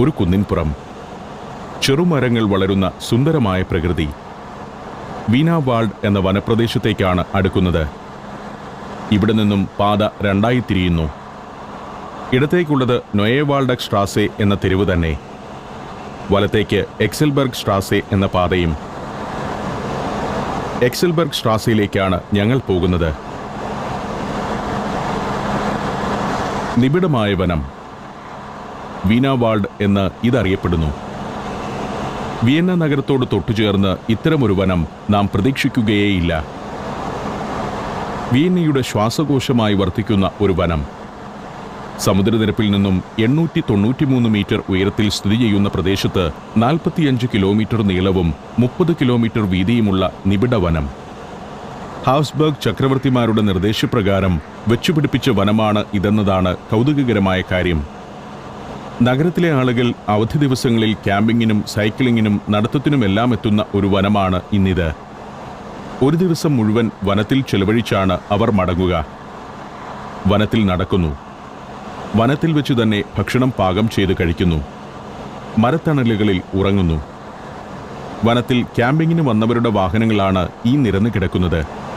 ഒരു കുന്നിൻപുറം. ചെറുമരങ്ങൾ വളരുന്ന സുന്ദരമായ പ്രകൃതി. വീനാവാൾഡ് എന്ന വനപ്രദേശത്തേക്കാണ് അടുക്കുന്നത്. ഇവിടെ നിന്നും പാത രണ്ടായി തിരിയുന്നു. ഇടത്തേക്കുള്ളത് നൊയേവാൾഡക് സ്ട്രാസെ എന്ന തെരുവ് തന്നെ. വലത്തേക്ക് എക്സൽബർഗ് സ്ട്രാസെ എന്ന പാതയും. എക്സൽബർഗ് സ്ട്രാസയിലേക്കാണ് ഞങ്ങൾ പോകുന്നത്. നിബിഡമായ വനം. വീനാവാൾഡ് എന്ന് ഇതറിയപ്പെടുന്നു. വിയന്ന നഗരത്തോട് തൊട്ടുചേർന്ന് ഇത്തരമൊരു വനം നാം പ്രതീക്ഷിക്കുകയേയില്ല. വിയന്നയുടെ ശ്വാസകോശമായി വർത്തിക്കുന്ന ഒരു വനം. സമുദ്രനിരപ്പിൽ നിന്നും എണ്ണൂറ്റി തൊണ്ണൂറ്റിമൂന്ന് മീറ്റർ ഉയരത്തിൽ സ്ഥിതി ചെയ്യുന്ന പ്രദേശത്ത് നാൽപ്പത്തിയഞ്ച് കിലോമീറ്റർ നീളവും മുപ്പത് കിലോമീറ്റർ വീതിയുമുള്ള നിബിഡ വനം. ഹാസ്ബർഗ് ചക്രവർത്തിമാരുടെ നിർദ്ദേശപ്രകാരം വെച്ചുപിടിപ്പിച്ച വനമാണ് ഇതെന്നതാണ് കൗതുകകരമായ കാര്യം. നഗരത്തിലെ ആളുകൾ അവധി ദിവസങ്ങളിൽ ക്യാമ്പിങ്ങിനും സൈക്ലിങ്ങിനും നടത്തത്തിനുമെല്ലാം എത്തുന്ന ഒരു വനമാണ് ഇന്നിത്. ഒരു ദിവസം മുഴുവൻ വനത്തിൽ ചെലവഴിച്ചാണ് അവർ മടങ്ങുക. വനത്തിൽ നടക്കുന്നു. വനത്തിൽ വെച്ച് തന്നെ ഭക്ഷണം പാകം ചെയ്ത് കഴിക്കുന്നു. മരത്തണലുകളിൽ ഉറങ്ങുന്നു. വനത്തിൽ ക്യാമ്പിങ്ങിന് വന്നവരുടെ വാഹനങ്ങളാണ് ഈ നിരന്ന് കിടക്കുന്നത്.